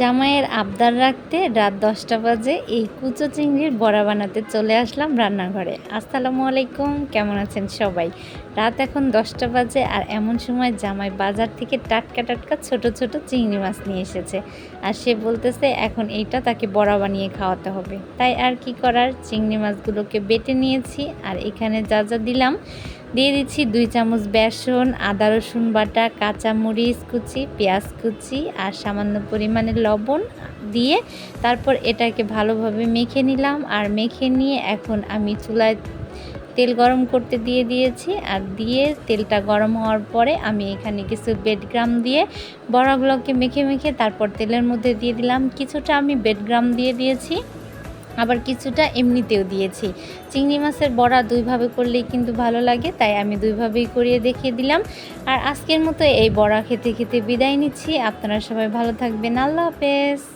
জামাইয়ের আবদার রাখতে রাত দশটা বাজে এই কুচো চিংড়ির বড়া বানাতে চলে আসলাম রান্নাঘরে। আসসালামু আলাইকুম, কেমন আছেন সবাই? রাত এখন দশটা বাজে আর এমন সময় জামাই বাজার থেকে টাটকা টাটকা ছোট ছোট চিংড়ি মাছ নিয়ে এসেছে। আর সে বলতেছে, এখন এইটা তাকে বড়া বানিয়ে খাওয়াতে হবে। তাই আর কি করার, চিংড়ি মাছগুলোকে বেটে নিয়েছি আর এখানে যা যা দিলাম দিয়ে দিচ্ছি দুই চামচ বেসন, আদা, রসুন বাটা, কাঁচামরিচ কুচি, পেঁয়াজ কুচি আর সামান্য পরিমাণে লবণ দিয়ে তারপর এটাকে ভালোভাবে মেখে নিলাম। আর মেখে নিয়ে এখন আমি চুলায় তেল গরম করতে দিয়ে দিয়েছি। আর দিয়ে তেলটা গরম হওয়ার পরে আমি এখানে কিছু বেডগ্রাম দিয়ে বড়াগুলোকে মেখে মেখে তারপর তেলের মধ্যে দিয়ে দিলাম। কিছুটা আমি বেডগ্রাম দিয়ে দিয়েছি। আবার কিছুটা এমনিতেও দিয়েছি। চিংড়ি মাছের বড়া দুইভাবে করলেই কিন্তু ভালো লাগে, তাই আমি দুইভাবেই করিয়ে দেখিয়ে দিলাম। আর আজকের মতো এই বড়া খেতে খেতে বিদায় নিচ্ছি। আপনারা সবাই ভালো থাকবেন। আল্লাহ হাফেজ।